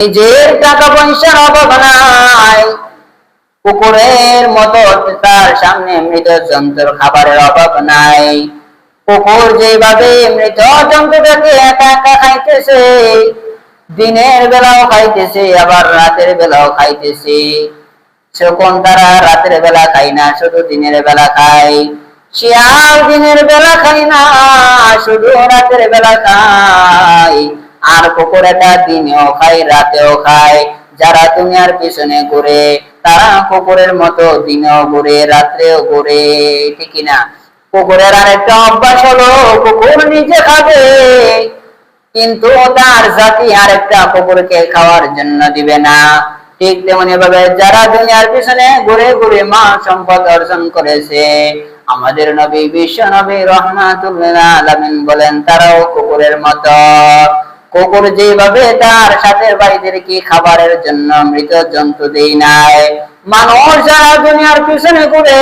নিজের টাকা পয়সার অভাব নাই, কুকুরের মতো তার সামনে মৃত জন্তুর খাবারের অভাব নাই। কুকুর যেভাবে মৃত জন্তুটাকে একা একা খাইতেছে, দিনের বেলাও খাইতেছে, আবার রাতের বেলাও খাইতেছে। যখন তারা রাতের বেলা খায় না, শুধু দিনের বেলা খায়। শিয়াল দিনের বেলা খায় না, শুধু রাতের বেলা খায়। আর কুকুরেটা দিনেও খায়, রাতেও খায়। যারা দুনিয়ার পিছনে ঘুরে, তারা কুকুরের মতো দিনেও ঘুরে, রাত্রেও ঘুরে। ঠিক না কুকুরের আরেকটা অভ্যাস হলো, কুকুর নিজে খাবে, কিন্তু তার জাতি আরেকটা কুকুরকে খাওয়ার জন্য দিবে না। ঠিক তেমনি ভাবে যারা দুনিয়ার পিছনে ঘুরে ঘুরে মা সম্পদ অর্জন করেছে, আমাদের নবী, বিশ্ব নবী রহমাতুল্লাহ আলামিন বলেন, তারাও কুকুরের মতো। কুকুর যেভাবে তার সাথে বাড়িদেরকে খাবারের জন্য মৃত জন্তু দেই নাই। মানুষ যারা দুনিয়ার পিছনে ঘুরে,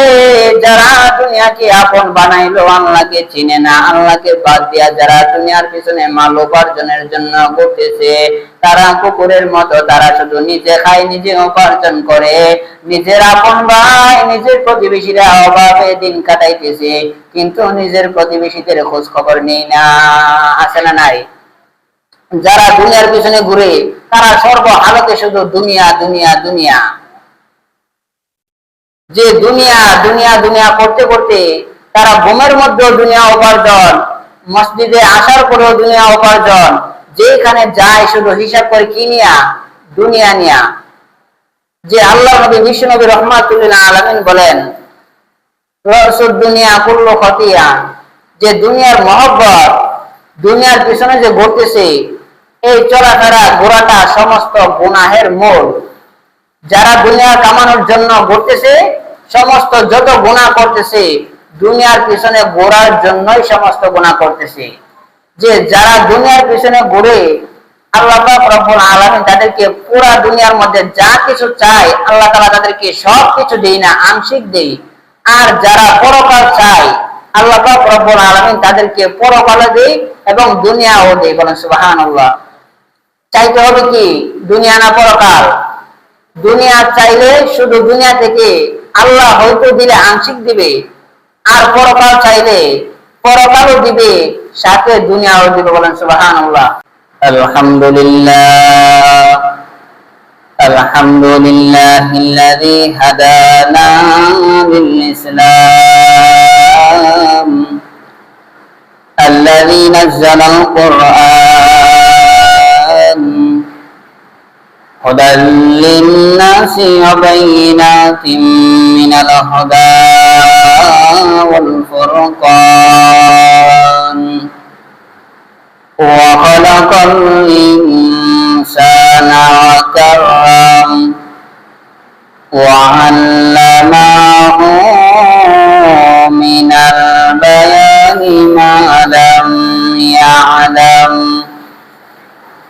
যারা দুনিয়াকে আপন বানাইলো, আল্লাহকে চিনে না, আল্লাহকে বাদ দিয়া যারা দুনিয়ার পিছনে মাল উপার্জনের জন্য ঘুরতেছে, তারা কুকুরের মতো, তারা শুধু নিজে খায়, নিজে উপার্জন করে। নিজের আপন ভাই, নিজের প্রতিবেশীরা অভাবে দিন কাটাইতেছে, কিন্তু নিজের প্রতিবেশীদের খোঁজ খবর নেই না। আছে না নাই? যারা দুনিয়ার পিছনে ঘুরে, তারা সর্ব হালতে শুধু দুনিয়া দুনিয়া দুনিয়া। যে দুনিয়া দুনিয়া দুনিয়া করতে করতে তারা বোমের মধ্যেও দুনিয়া উপার্জন, মসজিদে আসার পরেও দুনিয়া উপার্জন যেখানে যায় শুধু হিসাব করে কি নিয়া? দুনিয়া নিয়া। যে আল্লাহ নবী, বিশ্ব নবী রহমাতুল্লাহ আলমিন বলেন দুনিয়া কুল্ল খতিয়া। যে দুনিয়ার মহব্বত, দুনিয়ার পিছনে যে ঘুরতেছে এই চলাফেরা, ঘোরাটা সমস্ত গুনাহের মূল। যারা দুনিয়া কামানোর জন্য ঘুরতেছে, সমস্ত যত গুণা করতেছে, দুনিয়ার পিছনে ঘোরার জন্যই সমস্ত গুণা করতেছে। যে যারা দুনিয়ার পিছনে ঘুরে, আল্লাহ রব্বুল আলামিন তাদেরকে পুরা দুনিয়ার মধ্যে যা কিছু চায়, আল্লাহ তাআলা তাদেরকে সব কিছু দেই না, আংশিক দেই আর যারা পরকাল চায়, আল্লাহ রব্বুল আলামিন তাদেরকে পরকালে দেই এবং দুনিয়াও দেই বলেন সুবহানাল্লাহ। চাইতে হবে কি দুনিয়া না পরকাল দুনিয়া চাইলে শুধু দুনিয়া থেকে আল্লাহ হয়তো দিলে আংশিক দিবে আর পরকাল চাইলে পরকালও দিবে সাথে দুনিয়াও দিবে বলেন সুবাহান আল্লাহ আলহামদুলিল্লাহ الحمد لله الذي هدانا للإسلام الذي نزل القرآن هدى للناس وبينات من الهدى والفرقان. وخلق الإنسان وكرم وعلمه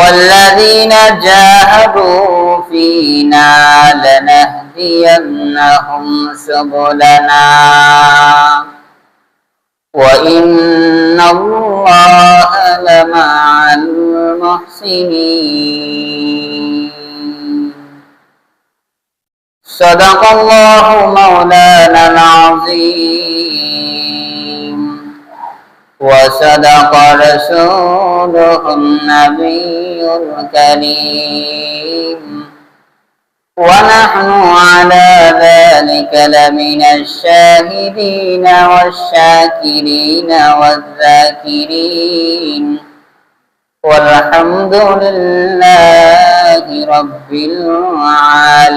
والذين جاهدوا فينا لنهدينهم سبلنا. وإن الله لمع المحسنين. صدق الله مولانا العظيم. وصدق رسوله النبي الكريم. ونحن على ذلك لمن الشاهدين والشاكرين والذاكرين. والحمد لله رب العالمين.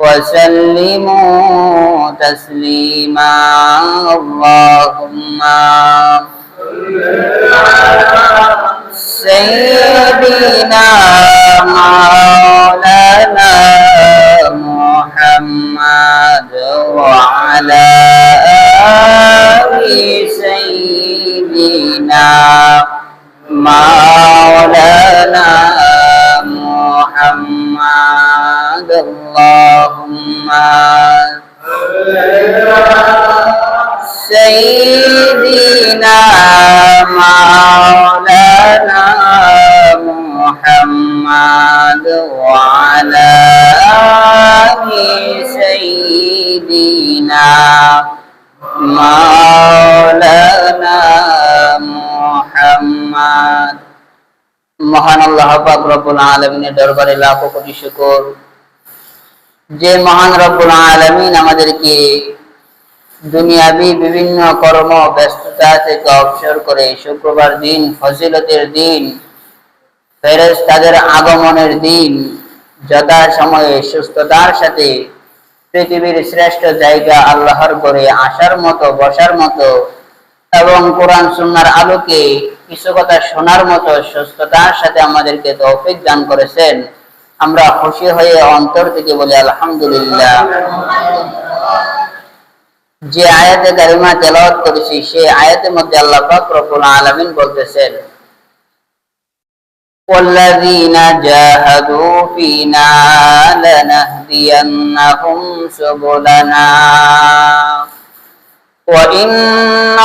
وسلموا تسليما. اللهم سيدنا مولانا محمد وعلى آل سيدنا مولانا محمد. اللهم سيدنا مولانا محمد وعلى آل سيدنا مولانا محمد মহান আল্লাহ পাক রব্বুল আলামিনের দরবারে লাখো কোটি শুকর যে মহান রব্বুল আলামিন আমাদেরকে দুনিয়াবি বিভিন্ন কর্ম, ব্যস্ততা থেকে অবসর করে শুক্রবার দিন, ফজিলতের দিন ফেরেস তাদের আগমনের দিন যথা সময়ে সুস্থতার সাথে পৃথিবীর শ্রেষ্ঠ জায়গা আল্লাহর করে আসার মতো, বসার মতো এবং কোরআন সুন্নার আলোকে কিছু কথা শোনার মতো সুস্থতার সাথে আমাদেরকে তৌফিক দান করেছেন। আমরা খুশি হয়ে অন্তর থেকে বলি আলহামদুলিল্লাহ যে আয়াতে কারিমা তেলাওয়াত করেছি সেই আয়াতের মধ্যে আল্লাহ পাক রব্বুল আলামিন বলতেছেন والذين جاهدوا فينا لنهدينهم سبلنا وإن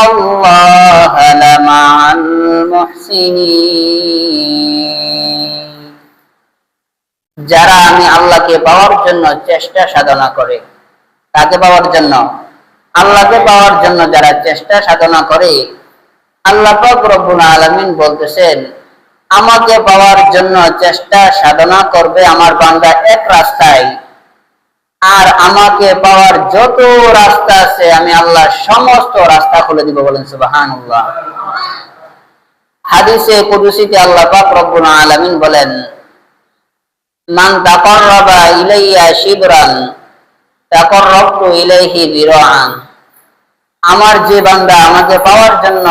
الله لمع المحسنين যারা আমি আল্লাহকে পাওয়ার জন্য চেষ্টা সাধনা করে তাকে পাওয়ার জন্য? আল্লাহকে পাওয়ার জন্য যারা চেষ্টা সাধনা করে, আল্লাহ রব্বুল আলামিন বলতেছেন, আমাকে পাওয়ার জন্য চেষ্টা সাধনা করবে আমার বান্দা এক রাস্তায়। আর আমাকে পাওয়ার যত রাস্তা আছে, আমি আল্লাহ সমস্ত রাস্তা খুলে দিব বলেন সুবহানাল্লাহ। হাদিসে, কুদুসিতে আল্লাহ পাক রব্বুল আলামিন বলেন মান তাকাররাবা ইলাইয়া শিবরান, তাকাররাবতু ইলাইহি যিরাআন আমার যে বান্দা আমাকে পাওয়ার জন্য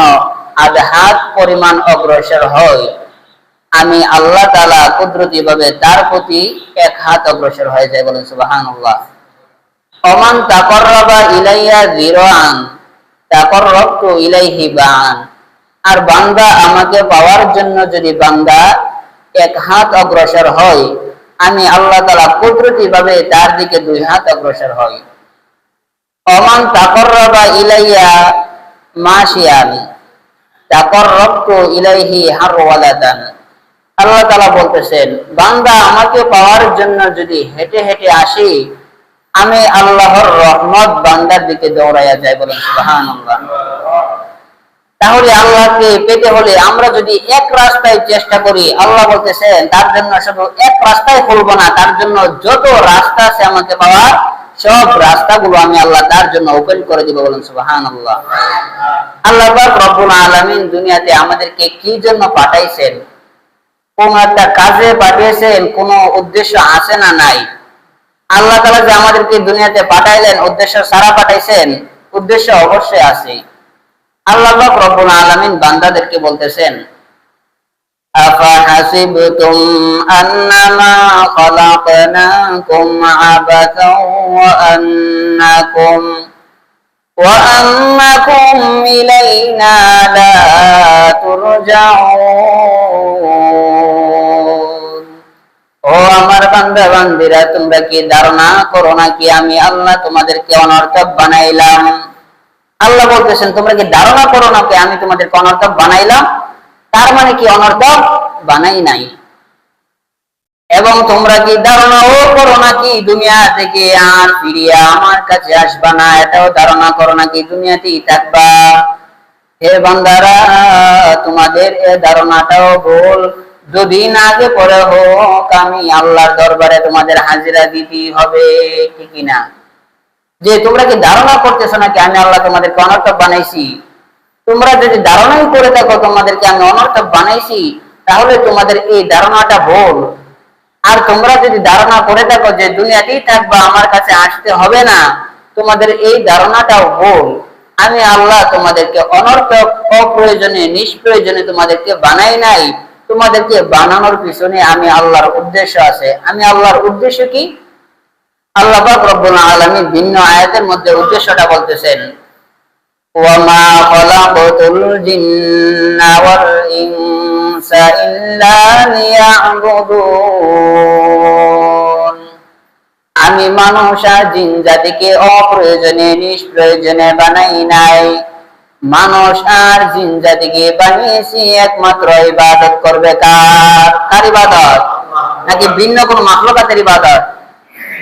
আধ হাত পরিমাণ অগ্রসর হয়, আমি আল্লাহ তালা কুদরতি ভাবে তার প্রতি এক হাত অগ্রসর হয়ে যায় বলেন সুবাহানুল্লাহ। অমান তাকর্রবা ইলাইয়া জিরান তাকর্রবতু ইলাইহি বান। আর বান্দা আমাকে পাওয়ার জন্য যদি বান্দা এক হাত অগ্রসর হয় আমি আল্লাহ তালা কুদরতি ভাবে তার দিকে দুই হাত অগ্রসর হই। অমান তাকর্রবা ইলাইয়া মাসিয়ান তাকর্রবতু ইলাইহি হারওয়ালাদান আল্লাহ তালা বলতেছেন, বান্দা আমাকে পাওয়ার জন্য যদি হেঁটে হেঁটে আসি, আমি আল্লাহর রহমত বান্দার দিকে দৌড়াইয়া যাই বলেন, সুবহানাল্লাহ। তাহলে আল্লাহকে পেতে হলে আমরা যদি এক রাস্তায় চেষ্টা করি, আল্লাহ বলতেছেন, তার জন্য শুধু এক রাস্তায় খুলবো না, তার জন্য যত রাস্তা আছে আমাকে পাওয়ার সব রাস্তাগুলো আমি আল্লাহ তার জন্য ওপেন করে দিব। বলেন সুবাহান আল্লাহ আল্লাহ পাক রব্বুল আলামিন দুনিয়াতে আমাদেরকে কি জন্য পাঠাইছেন? কোন একটা কাজে পাঠিয়েছেন, কোন উদ্দেশ্য আছে না নাই? আল্লাহ তাআলা যে আমাদেরকে দুনিয়াতে পাঠাইলেন, উদ্দেশ্য সারা পাঠাইছেন, উদ্দেশ্য অবশ্যই আছে। আল্লাহ পাক রব্বুল আলামিন বান্দাদেরকে বলতেছেন أفحسبتم أنما خلقناكم عبثا وأنكم وأنكم إلينا لا ترجعون ও আমার বান্দা বান্দিরা তোমরা কি ধারণা করো না কি আমি আল্লাহ তোমাদেরকে অনর্থক বানাইলাম আল্লাহ বলতেছেন, তোমরা কি ধারণা করো না কি আমি তোমাদেরকে অনর্থক বানাইলাম? তার মানে কি অনর্থক? বানাই নাই। এবং তোমরা কি ধারণাও করো নাকি দুনিয়া থেকে আর ফিরিয়া আমার কাছে আসবা না? এটাও ধারণা করো নাকি দুনিয়াতেই থাকবা? হে বান্দারা তোমাদের এ ধারণাটাও ভুল দুদিন আগে পরে হোক, আমি আল্লাহর দরবারে তোমাদের হাজিরা দিতে হবে ঠিকই না যে তোমরা কি ধারণা করতেছো নাকি আমি আল্লাহ তোমাদেরকে অনর্থক বানাইছি? তোমরা যদি ধারণাই করে থাকো তোমাদেরকে আমি অনর্থক বানাইছি, তাহলে তোমাদের এই ধারণাটা ভুল। আর তোমরা যদি ধারণা করে থাকো যে দুনিয়াতেই থাকবা, আমার কাছে আসতে হবে না, তোমাদের এই ধারণাটাও ভুল। আমি আল্লাহ তোমাদেরকে অনর্থক, অপ্রয়োজনে, নিষ্প্রয়োজনে তোমাদেরকে বানাই নাই। তোমাদেরকে বানানোর পিছনে আমি আল্লাহর উদ্দেশ্য আছে। আমি আল্লাহর উদ্দেশ্য কি? আল্লাহ পাক রব্বুল আলামিন ভিন্ন আয়াতের মধ্যে উদ্দেশ্যটা বলতেছেন وما خلقت الجن والإنس إلا ليعبدون আমি মানুষ আর জিন জাতিকে অপ্রয়োজনে নিষ্প্রয়োজনে বানাই নাই মানুষ আর জিন জাতিকে বানিয়েছি একমাত্র ইবাদত করবে কার কার ইবাদত নাকি ভিন্ন কোন মাখলুকাতের ইবাদত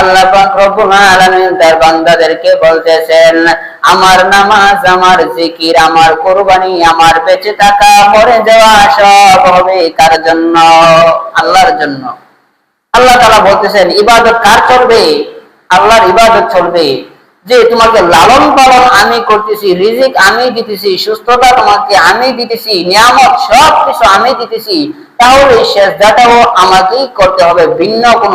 আল্লাহ রব্বুল আলামিন তার বান্দাদেরকে বলতেছেন, আমার নামাজ, আমার জিকির, আমার কুরবানি, আমার বেঁচে থাকা, মরে যাওয়া সব হবে কার জন্য? আল্লাহর জন্য। আল্লাহ তাআলা বলতেছেন, ইবাদত কার চলবে? আল্লাহর ইবাদত চলবে। যে তোমাকে লালন পালন আমি করতেছি, রিজিক আমি দিতেছি, সুস্থতা তোমাকে আমি দিতেছি, নিয়ামত সব কিছু আমি দিতেছি তাহলে শেষদাটাও আমাকেই করতে হবে। ভিন্ন কোন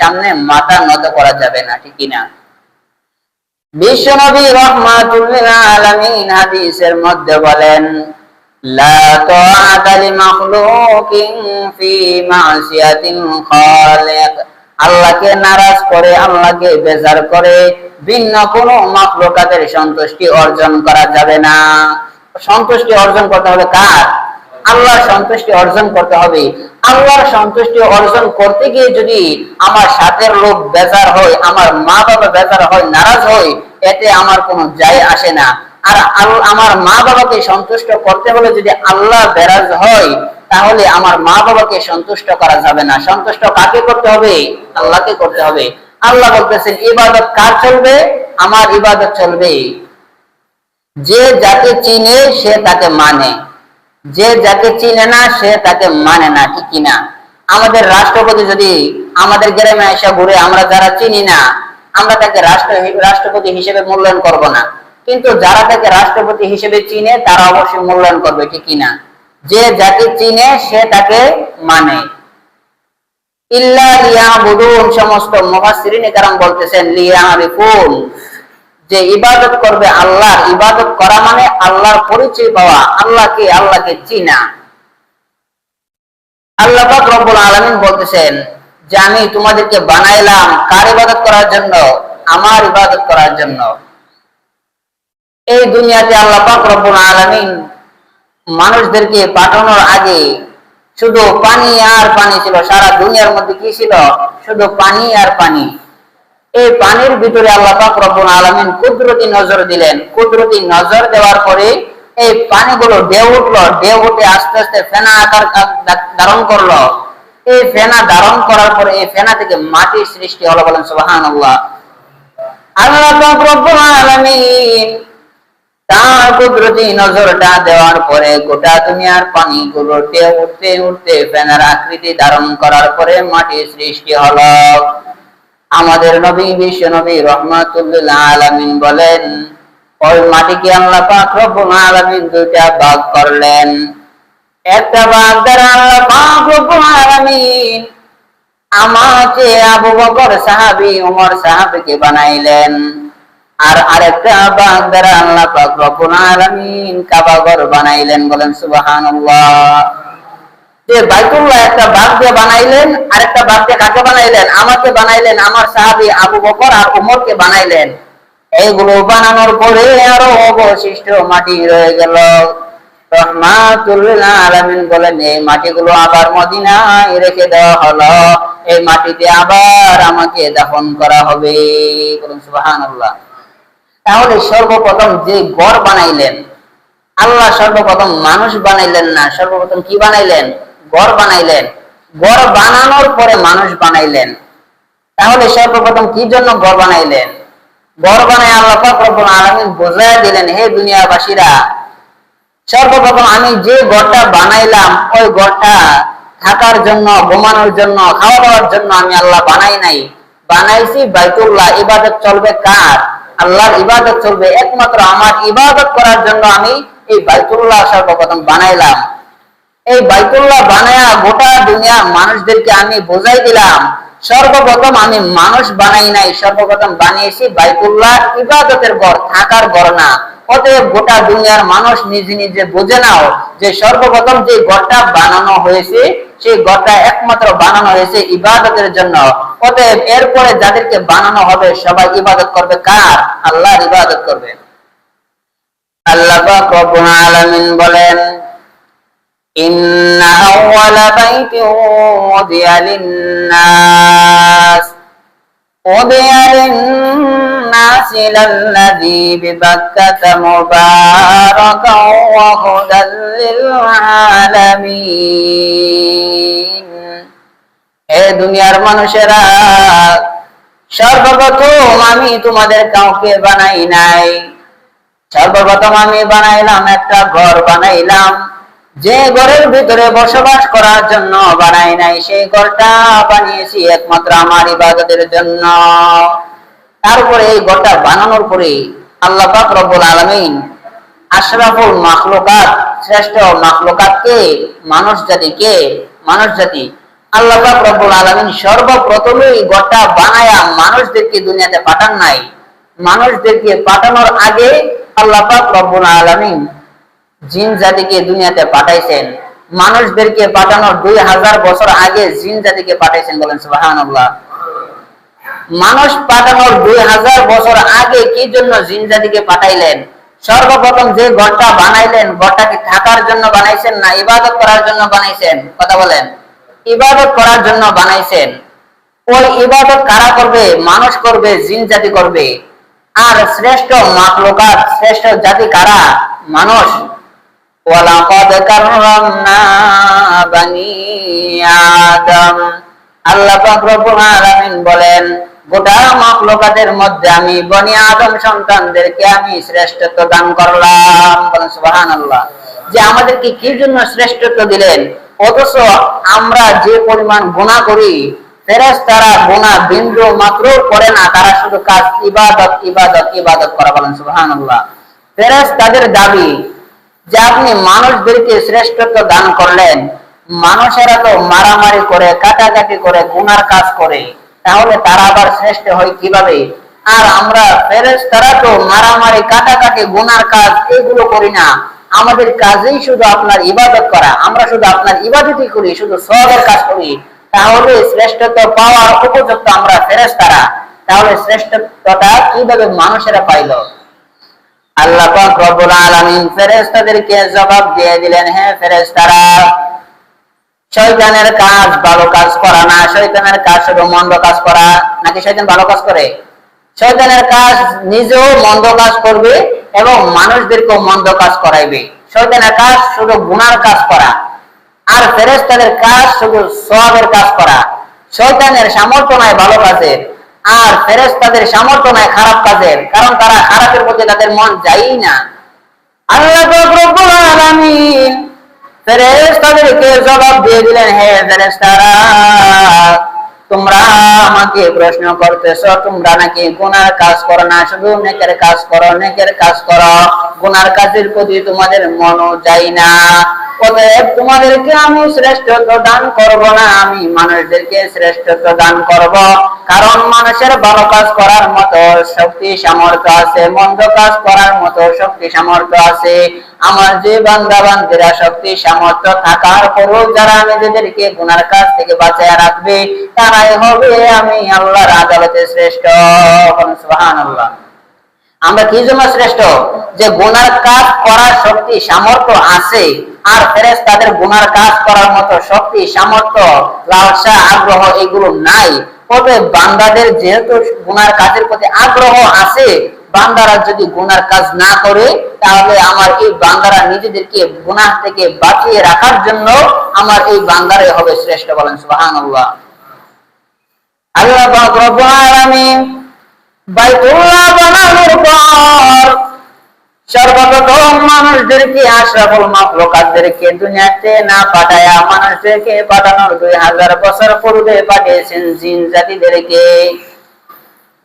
সামনে মাথা নত করা যাবে না না বিশ্বনবী হাদিসের মধ্যে বলেন আল্লাহকে নারাজ করে, আল্লাহকে বেজার করে ভিন্ন কোন মাখলুকাতের সন্তুষ্টি অর্জন করা যাবে না। সন্তুষ্টি অর্জন করতে হবে কার? আল্লাহর সন্তুষ্টি অর্জন করতে হবে। আল্লাহর সন্তুষ্টি অর্জন করতে গিয়ে যদি আমার সাথের লোক বেজার হয়, আমার মা বাবা বেজার হয়, নারাজ হয়, এতে আমার কোনো যায় আসে না। আর আমার মা বাবাকে সন্তুষ্ট করতে হলে যদি আল্লাহ বেরাজ হয়, তাহলে আমার মা বাবাকে সন্তুষ্ট করা যাবে না। সন্তুষ্ট কাকে করতে হবে? আল্লাহকে করতে হবে। আল্লাহ বলতেছেন, ইবাদত কার চলবে? আমার ইবাদত চলবে। যে যাকে চিনে, সে তাকে মানে। যে যাকে চিনে না, সে তাকে মানে না, ঠিক কিনা? আমাদের রাষ্ট্রপতি যদি আমাদের গ্রামে এসে ঘুরে আমরা যারা চিনি না, আমরা তাকে রাষ্ট্র রাষ্ট্রপতি হিসেবে মূল্যায়ন করব না। কিন্তু যারা তাকে রাষ্ট্রপতি হিসেবে চিনে, তারা অবশ্যই মূল্যায়ন করবে, ঠিক কিনা? যে যাকে চিনে, সে তাকে মানে। ইল্লা লিয়াবুদুন, সমস্ত মুফাসসিরিনে কারাম বলতেছেন, লিয়ারিফুন। যে ইবাদত করবে আল্লাহ ইবাদত করা মানে আল্লাহর পরিচয় পাওয়া, আল্লাহকে আল্লাহকে চিনা। আল্লাহ রব্বুল আলামিন বলতেছেন, যে আমি তোমাদেরকে বানাইলাম কার ইবাদত করার জন্য? আমার ইবাদত করার জন্য। এই দুনিয়াতে আল্লাহ রব্বুল আলামিন মানুষদেরকে পাঠানোর আগে শুধু পানি আর পানি ছিল, সারা দুনিয়ার মধ্যে কি ছিল? শুধু পানি আর পানি। এই পানির ভিতরে আল্লাহ পাক রব্বুল আলামিন কুদরতি নজর দিলেন। কুদরতি নজর দেওয়ার পরে এই পানিগুলো ঢেউ উঠল, ঢেউ উঠে আস্তে আস্তে ফেনা আকার ধারণ করল। এই ফেনা ধারণ করার পরে এই ফেনা থেকে মাটির সৃষ্টি হলো বলেন সুবহানাল্লাহ। আল্লাহ পাক রব্বুল আলামিন তার কুদরতি নজরটা দেওয়ার পরে গোটা দুনিয়ার উঠতে উঠতে ফেনার আকৃতি ধারণ করার পরে মাটির সৃষ্টি হলো। আমাদের নবী বিশ্ব নবী রহমাতুল্লাহ আলামিন বলেন, ওই মাটিকে আল্লাহ পাক রব্বুল দুইটা ভাগ করলেন। একটা ভাগ দ্বারা আল্লাহ পাক রব্বুল আমাকে আবু বকর বানাইলেন। আর আরেকটা ভাগ দ্বারা আল্লাহ পাক রব্বুল আলামিন কাবা ঘর বানাইলেন বলেন, সুবহানাল্লাহ। যে বাইতুল্লাহ একটা বাঘ দিয়ে বানাইলেন, আরেকটা বাঘ দিয়ে কাকে বানাইলেন? আমাকে বানাইলেন আমার সাহাবি আবু বকর আর উমরকে বানাইলেন। এইগুলো বানানোর পরে আরও অবশিষ্ট মাটি রয়ে গেল। আলামিন বলেন, এই মাটিগুলো আবার রেখে দেওয়া হলো। এই মাটিতে আবার আমাকে দাফন করা হবে। তাহলে সর্বপ্রথম যে গড় বানাইলেন, আল্লাহ সর্বপ্রথম মানুষ বানাইলেন না? সর্বপ্রথম কি বানাইলেন? গড় বানাইলেন। গড় বানানোর পরে মানুষ বানাইলেন। তাহলে সর্বপ্রথম কি জন্য গড় বানাইলেন? গড় বানাই আল্লাহ রব্বুল আলামিন বোঝায় দিলেন, হে দুনিয়াবাসীরা, সর্বপ্রথম আমি যে গড়টা বানাইলাম, ওই গড়টা থাকার জন্য, ঘুমানোর জন্য খাওয়া দাওয়ার জন্য আমি আল্লাহ বানাই নাই। বানাইছি বাইতুল্লাহ, ইবাদত চলবে কার? আল্লাহর ইবাদত চলবে একমাত্র আমার ইবাদত করার জন্য আমি এই বাইতুল্লাহ সর্বপ্রথম বানাইলাম। এই বাইতুল্লাহ বানায়া গোটা দুনিয়া মানুষদেরকে আমি বোঝাই দিলাম। সর্বপ্রথম আমি মানুষ বানাই নাই, সর্বপ্রথম বানিয়েছি বাইতুল্লাহ ইবাদতের ঘর, থাকার ঘর না। অতএব গোটা দুনিয়ার মানুষ নিজে নিজে বুঝে নাও যে সর্বপ্রথম যে বানানো হয়েছে, সেই একমাত্র বানানো হয়েছে ইবাদতের জন্য। অতএব এরপরে যাদেরকে বানানো হবে, সবাই ইবাদত করবে কার? আল্লাহর ইবাদত করবে। আল্লাহ বলেন إن أول بيت وضع للناس وضع للناس للذي ببكة مباركا وهدى للعالمين এ দুনিয়ার মানুষেরা সর্বপ্রথম আমি তোমাদের কাউকে বানাই নাই সর্বপ্রথম আমি বানাইলাম একটা ঘর বানাইলাম যে ঘরের ভিতরে বসবাস করার জন্য বানাই নাই, সেই ঘরটা বানিয়েছি একমাত্র আমার ইবাদতের জন্য। তারপরে এই ঘরটা বানানোর পরে আল্লাহ পাক রব্বুল আলামিন আশরাফুল মাখলুকাত, শ্রেষ্ঠ মাখলুকাতকে, মানুষ জাতিকে, মানুষ জাতি, আল্লাহ পাক রব্বুল আলামিন সর্বপ্রথমেই ঘরটা বানায়া মানুষদেরকে দুনিয়াতে পাঠান নাই। মানুষদেরকে পাঠানোর আগে আল্লাহ পাক রব্বুল আলামিন জিন জাতিকে দুনিয়াতে পাঠাইছেন। মানুষদেরকে পাঠানোর দুই হাজার বছর আগে জিন জাতিকে পাঠাইছেন বলেন সুবাহান মানুষ পাঠানোর দুই হাজার বছর আগে কি জন্য জিন জাতিকে পাঠাইলেন? সর্বপ্রথম যে ঘরটা বানাইলেন ঘরটা কি থাকার জন্য বানাইছেন না ইবাদত করার জন্য বানাইছেন? কথা বলেন। ইবাদত করার জন্য বানাইছেন। ওই ইবাদত কারা করবে? মানুষ করবে জিন জাতি করবে। আর শ্রেষ্ঠ মাকলোকাত শ্রেষ্ঠ জাতি কারা? মানুষ। ওয়ালাকাদ কাররামনা বানি আদম। আল্লাহ পাক রব্বুল আলামিন বলেন, গোটা মাখলুকাতের মধ্যে আমি বনি আদম সন্তানদেরকে আমি শ্রেষ্ঠত্ব দান করলাম। বলেন সুবহানাল্লাহ। যে আমাদেরকে কি জন্য শ্রেষ্ঠত্ব দিলেন? অথচ আমরা যে পরিমাণ গুনাহ করি ফেরেস তারা গুনাহ বিন্দু মাত্র করে না, তারা শুধু কাজ ইবাদত ইবাদত ইবাদত করা, বলেন সুবহানাল্লাহ। ফেরেস তাদের দাবি যে আপনি মানুষদেরকে শ্রেষ্ঠত্ব দান করলেন, মানুষেরা তো মারামারি করে, কাটাকাটি করে, গুনার কাজ করে। তাহলে তারা আবার শ্রেষ্ঠ হয় কীভাবে? আর আমরা ফেরেস তারা তো মারামারি, কাটাকাটি, গুনার কাজ এগুলো করি না। আমাদের কাজেই শুধু আপনার ইবাদত করা। আমরা শুধু আপনার ইবাদতই করি, শুধু সবের কাজ করি। তাহলে শ্রেষ্ঠত্ব পাওয়ার উপযুক্ত আমরা ফেরেস তারা তাহলে শ্রেষ্ঠত্বটা কীভাবে মানুষেরা পাইল? আল্লাহ জবাব দিয়ে দিলেন, হে ফেরেশতারা, শয়তানের কাজ ভালো কাজ করা না কাজ শুধু মন্দ কাজ করা, নাকি ভালো কাজ করে? কাজ নিজেও মন্দ কাজ করবে এবং মানুষদেরকেও মন্দ কাজ করাইবে। শয়তানের কাজ শুধু গুনার কাজ করা, আর ফেরেশতাদের কাজ শুধু সওয়াবের কাজ করা। শয়তানের সামর্থ্য নাই ভালো কাজের। আর ফেরেস তাদের সামর্থ্য নাই খারাপ কাজের, কারণ তারা খারাপের মধ্যে তাদের মন যাই না। আল্লাহ রব্বুল জবাব দিয়ে দিলেন, হে ফেরেশতারা, তোমরা আমাকে প্রশ্ন করতেছ, তোমরা নাকি গুনার কাজ করো না, শুধু নেকের কাজ করো, নেকের কাজ করো। গুনার কাজের প্রতি তোমাদের মন যায় না। অতএব তোমাদেরকে আমি শ্রেষ্ঠত্ব দান করব না, আমি মানুষদেরকে শ্রেষ্ঠত্ব দান করব। কারণ মানুষের ভালো কাজ করার মতো শক্তি সামর্থ্য আছে, মন্দ কাজ করার মতো শক্তি সামর্থ্য আছে। আমার যে বান্দা বান্দিরা শক্তি সামর্থ্য থাকার পরও যারা নিজেদেরকে গুনার কাজ থেকে বাঁচায় রাখবে, তারাই হবে আমি আল্লাহর আদালতে শ্রেষ্ঠ। সুবহানাল্লাহ। আমরা কি জন্য শ্রেষ্ঠ? যে গুনার কাজ করার শক্তি, সামর্থ্য আছে, আর ফেরেস তাদের গুনার কাজ করার মতো শক্তি, সামর্থ্য, লালসা, আগ্রহ এগুলো নাই। তবে বান্দাদের যেহেতু গুনার কাজের প্রতি আগ্রহ আছে, বান্দারা যদি গুনার কাজ না করে, তাহলে আমার এই বান্দারা নিজেদেরকে গুনাহ থেকে বাঁচিয়ে রাখার জন্য আমার এই বান্দারাই হবে শ্রেষ্ঠ বলেন সুবহানাল্লাহ। আল্লাহ রব্বুল আলামিন সর্বপ্রথম মানুষদেরকে দুনিয়াতে না পাঠায়া মানুষদেরকে পাঠানোর দুই হাজার বছর পূর্বে পাঠিয়েছেন জিন জাতিদেরকে।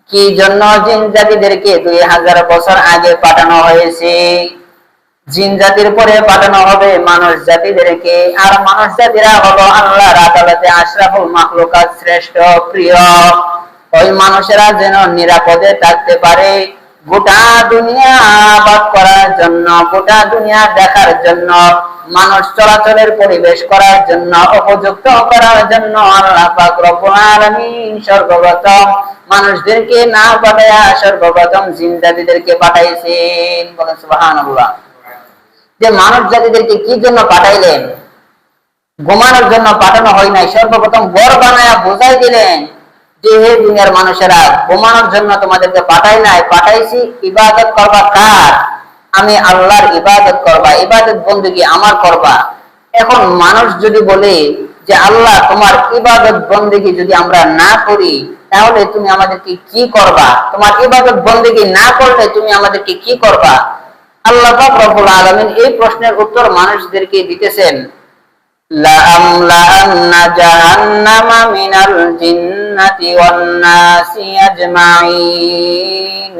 কি জন্য জিন জাতিদেরকে দুই হাজার বছর আগে পাঠানো হয়েছে? জিন জাতির পরে পাঠানো হবে মানুষ জাতিদেরকে। আর মানুষ জাতিরা হলো আল্লাহর আদালতে আশরাফুল মাখলুকাত শ্রেষ্ঠ, প্রিয়। ওই মানুষেরা যেন নিরাপদে থাকতে পারে। গোটা দুনিয়া আবাদ করার জন্য, গোটা দুনিয়া দেখার জন্য, মানুষ চলাচলের পরিবেশ করার জন্য, উপযুক্ত করার জন্য আল্লাহ সর্বপ্রথম মানুষদেরকে না পাঠায়া সর্বপ্রথম জিন্দাদিদেরকে পাঠাইছেন। বলেন সুবহানাল্লাহ। যে মানব জাতিদেরকে কি জন্য পাঠাইলেন? ঘুমানোর জন্য পাঠানো হয় নাই, সর্বপ্রথম বর বানায়া বোঝাই দিলেন। মানুষেরা ঘুমানোর জন্য তোমাদেরকে পাঠাই নাই। পাঠাইছি, ইবাদত করবা কার? আমি আল্লাহর ইবাদত করবা, ইবাদত বন্দুকি আমার করবা। এখন মানুষ যদি বলে যে, আল্লাহ, তোমার ইবাদত যদি আমরা না করি, তাহলে তুমি আমাদেরকে কি করবা? তোমার ইবাদত না করলে তুমি আমাদেরকে কি করবা? আল্লাহ রবুল আলমিন এই প্রশ্নের উত্তর মানুষদেরকে দিতেছেন। জিন্নাতি ওয়ান্নাসি আজমাইন।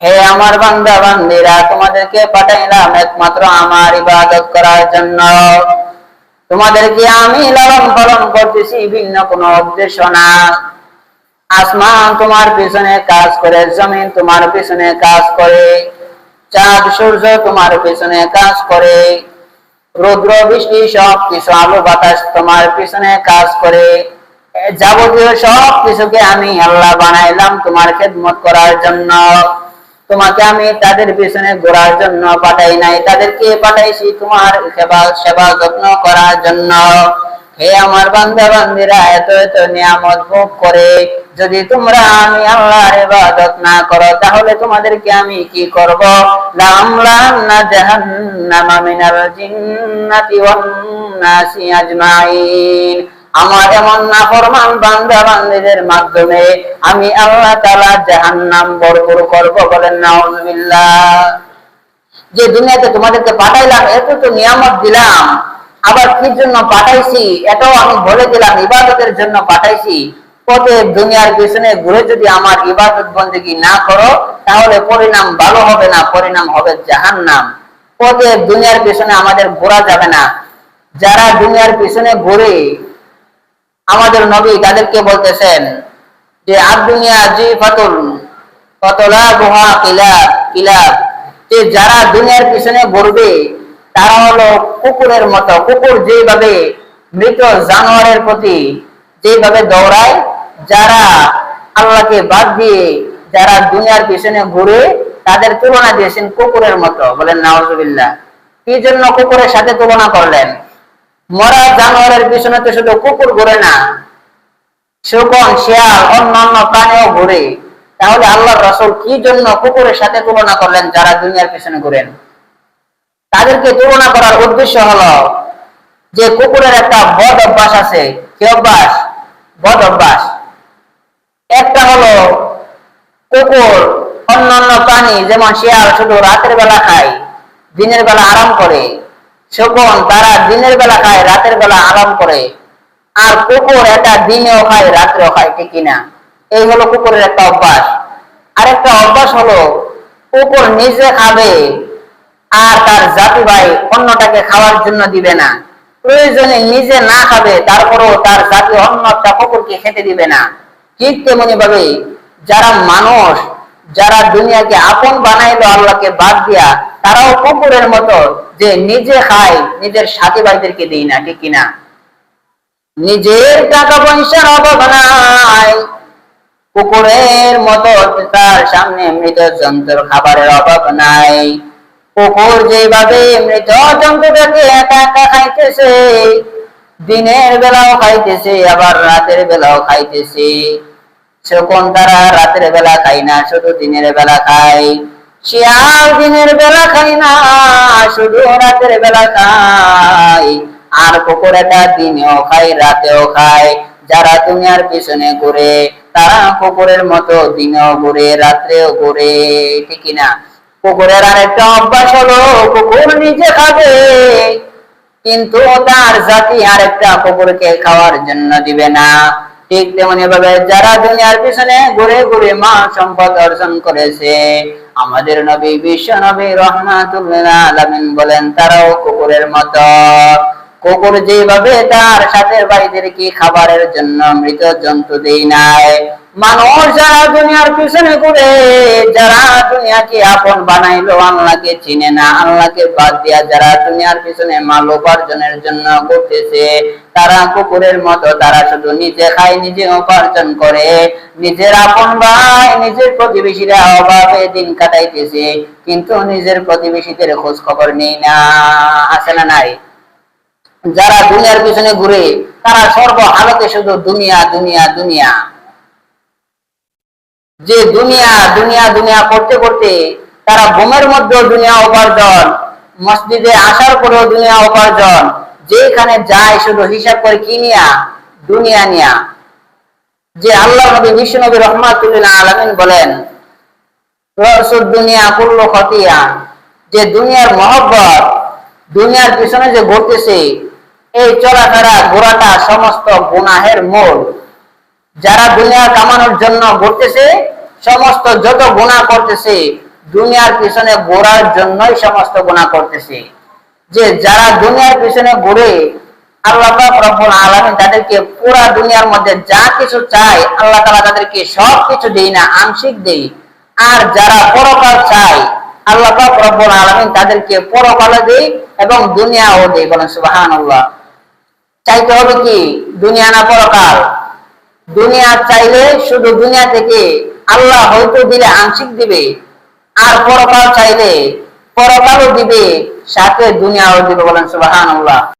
হে আমার বান্দা, বান্দিরা, তোমাদেরকে পাঠাইলাম একমাত্র আমার ইবাদত করার জন্য। তোমাদেরকে আমি লালন পালন করতেছি, ভিন্ন উদ্দেশ্য না। আসমান তোমার পিছনে কাজ করে, জমিন তোমার পিছনে কাজ করে, চাঁদ, সূর্য তোমার পিছনে কাজ করে, রৌদ্র, বৃষ্টি সব কিছু আলো, বাতাস তোমার পিছনে কাজ করে। যাবতীয় সব কিছুকে আমি আল্লাহ বানাইলাম তোমার খেদমত করার জন্য। তোমাকে আমি তাদের পিছনে ঘোরার জন্য পাঠাই নাই। তাদেরকে পাঠাইছি তোমার সেবা সেবা যত্ন করার জন্য। হে আমার বান্দা বান্দিরা এত এত নিয়ামত ভোগ করে যদি তোমরা আমি আল্লাহর ইবাদত না করো, তাহলে তোমাদেরকে আমি কি করব? লামলান্না জাহান্নামা মিনাল জিন্নাতি ওয়ান নাসি আজমাইন। আমার এমন নাফরমান বান্দা বান্দিদের মাধ্যমে আমি আল্লাহ তাআলা জাহান্নাম ভরপুর করব বলেন, নাউজুবিল্লাহ। যে দুনিয়াতে তোমাদেরকে পাঠাইলাম এত তো নিয়ামত দিলাম, আবার কি জন্য পাঠাইছি, এটাও আমি বলে দিলাম, ইবাদতের জন্য পাঠাইছি। পথে দুনিয়ার পিছনে ঘুরে যদি আমার ইবাদত বন্দেগি না করো, তাহলে পরিণাম ভালো হবে না, পরিণাম হবে জাহান্নাম। পথে দুনিয়ার পিছনে আমাদের ঘোরা যাবে না। যারা দুনিয়ার পিছনে ঘুরে আমাদের নবী তাদেরকে বলতেছেন যে আর জি ফাতুল কতলা গুহা কিলাব কিলাব। যে, যারা দুনিয়ার পিছনে ঘুরবে, তারা হলো কুকুরের মতো। কুকুর যেভাবে মৃত জানোয়ারের প্রতি যেভাবে দৌড়ায়, যারা আল্লাহকে বাদ দিয়ে যারা দুনিয়ার পিছনে ঘুরে, তাদের তুলনা দিয়েছেন কুকুরের মতো। বলেন নাওজুবিল্লাহ কি জন্য কুকুরের সাথে তুলনা করলেন? মরা জানোয়ারের পিছনে তো শুধু কুকুর ঘুরে না শকুন শিয়াল, অন্যান্য প্রাণীও ঘুরে। তাহলে আল্লাহর রসুল কি জন্য কুকুরের সাথে তুলনা করলেন যারা দুনিয়ার পিছনে ঘুরেন? তাদেরকে তুলনা করার উদ্দেশ্য হলো যে কুকুরের একটা বদ অভ্যাস আছে। কি অভ্যাস? বদ অভ্যাস। একটা হলো কুকুর, অন্যান্য প্রাণী, যেমন শিয়াল শুধু রাতের বেলা খায়, দিনের বেলা আরাম করে। শকুন তারা দিনের বেলা খায়, রাতের বেলা আরাম করে। আর কুকুর এটা দিনেও খায়, রাত্রেও খায়, ঠিক কিনা? এই হলো কুকুরের একটা অভ্যাস। আর একটা অভ্যাস হলো, কুকুর নিজে খাবে আর তার জাতি ভাই অন্যটাকে খাওয়ার জন্য দিবে না। প্রয়োজনে নিজে না খাবে, তারপরেও তার জাতি অন্য একটা কুকুরকে খেতে দিবে না। ঠিক তেমনি ভাবে যারা মানুষ, যারা দুনিয়াকে আপন বানাইলো আল্লাহকে বাদ দিয়া তারাও কুকুরের মতো যে নিজে খায়, নিজের সাথী ভাইদেরকে দেই না, ঠিক কিনা? নিজের টাকা পয়সার অভাব নাই। কুকুরের মতো তার সামনে মৃত জন্তুর খাবারের অভাব নাই। কুকুর যেভাবে মৃত জন্তুটাকে একা একা খাইতেছে, দিনের বেলাও খাইতেছে, আবার রাতের বেলাও খাইতেছে। শকুন তারা রাতের বেলা খাই না, শুধু দিনের বেলা খায়। শিয়াল দিনের বেলা খাই না, শুধু রাতের বেলা খায় আর কুকুর এটা দিনেও খায়, রাতেও খায়। যারা দুনিয়ার পিছনে ঘুরে, তারা কুকুরের মতো দিনেও ঘুরে, রাত্রেও ঘুরে। ঠিক না? কুকুরের আরেকটা অভ্যাস হলো, কুকুর নিজে খাবে, কিন্তু তার জাতি আরেকটা কুকুরকে খাওয়ার জন্য দিবে না। ঠিক তেমনি ভাবে যারা দুনিয়ার পিছনে ঘুরে ঘুরে মা সম্পদ অর্জন করেছে আমাদের নবী বিশ্ব নবী রহমাতুল্লাহ আলামিন বলেন, তারাও কুকুরের মতো। কুকুর যেভাবে তার সাথে বাড়িদের কি খাবারের জন্য মৃত জন্তু দেই নাই। মানুষ যারা দুনিয়ার পিছনে ঘুরে, যারা দুনিয়াকে আপন বানাইলো, আল্লাহকে চিনে না, আল্লাহকে বাদ দিয়া যারা দুনিয়ার পিছনে মাল উপার্জনের জন্য ঘুরতেছে, তারা কুকুরের মতো, তারা শুধু নিজে খায়, নিজে উপার্জন করে। নিজের আপন ভাই, নিজের প্রতিবেশীরা অভাবে দিন কাটাইতেছে, কিন্তু নিজের প্রতিবেশীদের খোঁজ খবর নেই না, আছে না নাই? যারা দুনিয়ার পিছনে ঘুরে, তারা সর্ব হালতে শুধু দুনিয়া দুনিয়া দুনিয়া। যে দুনিয়া দুনিয়া দুনিয়া করতে করতে তারা ঘুমের মধ্যেও দুনিয়া উপার্জন, মসজিদে আসার পরেও দুনিয়া উপার্জন। যেখানে যায় শুধু হিসাব করে কি নিয়া? দুনিয়া নিয়া। যে আল্লাহ নবী, বিশ্ব নবী রহমাতুল্লাহ আলমিন বলেন দুনিয়া কুল্ল খতিয়া। যে দুনিয়ার মহব্বত, দুনিয়ার পিছনে যে ঘুরতেছে, এই চলাফেরা ঘোরাটা সমস্ত গুনাহের মূল। যারা দুনিয়া কামানোর জন্য ঘুরতেছে, সমস্ত যত গুণা করতেছে, দুনিয়ার পিছনে ঘোরার জন্যই সমস্ত গুণা করতেছে। যে যারা দুনিয়ার পিছনে ঘুরে আল্লাহ তাদেরকে পুরা দুনিয়ার মধ্যে যা কিছু আল্লাহ তাদেরকে সব কিছু দেই না, আংশিক দেই আর যারা পরকাল চায়, আল্লাহ রব্বুল তাদেরকে পরকালে দেই এবং দুনিয়াও দেই বলেন চাইতে হবে কি, দুনিয়া না পরকাল? দুনিয়া চাইলে শুধু দুনিয়া থেকে আল্লাহ হয়তো দিলে আংশিক দিবে, আর পরকাল চাইলে পরকালও দিবে, সাথে দুনিয়াও দিবে বলেন সুবহানাল্লাহ।